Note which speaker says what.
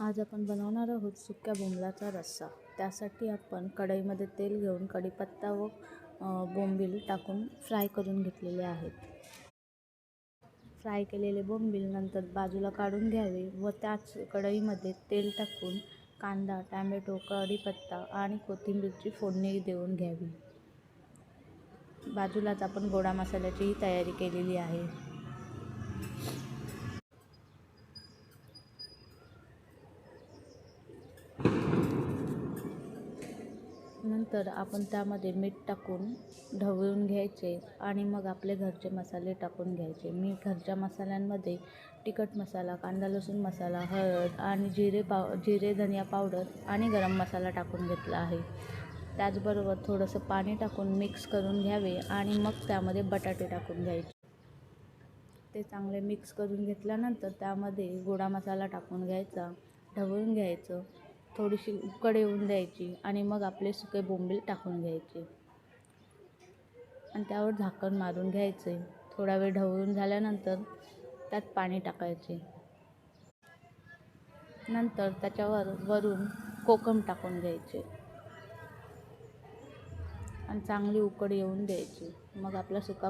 Speaker 1: आज आपण बनवणार आहोत सुक्या बोंबलाचा रस्सा. त्यासाठी आपण कढईमध्ये तेल घेऊन कढीपत्ता व बोंबील टाकून फ्राय करून घेतलेले आहेत. फ्राय केलेले बोंबील नंतर बाजूला काढून घ्यावे व त्याच कढईमध्ये तेल टाकून कांदा टॅमॅटो कढीपत्ता आणि कोथिंबीरची फोडणी देऊन घ्यावी. बाजूलाच आपण गोडा मसाल्याचीही तयारी केलेली आहे. नंतर आपण त्यामध्ये मीठ टाकून ढवळून घ्यायचे आणि मग आपले घरचे मसाले टाकून घ्यायचे. मी घरच्या मसाल्यांमध्ये तिखट मसाला कांदा लसूण मसाला हळद आणि जिरे पाव जिरे धनिया पावडर आणि गरम मसाला टाकून घेतला आहे. त्याचबरोबर थोडंसं पाणी टाकून मिक्स करून घ्यावे आणि मग त्यामध्ये बटाटे टाकून घ्यायचे. ते चांगले मिक्स करून घेतल्यानंतर त्यामध्ये गोडा मसाला टाकून घ्यायचा ढवळून घ्यायचं थोडीशी उकड येऊन द्यायची आणि मग आपले सुके बोंबील टाकून घ्यायचे. आणि त्यावर झाकण मारून घ्यायचे. थोडा वेळ ढवळून झाल्यानंतर त्यात पाणी टाकायचे. नंतर त्याच्यावर वरून कोकम टाकून घ्यायचे. आणि चांगली उकड येऊन द्यायची. मग आपला सुका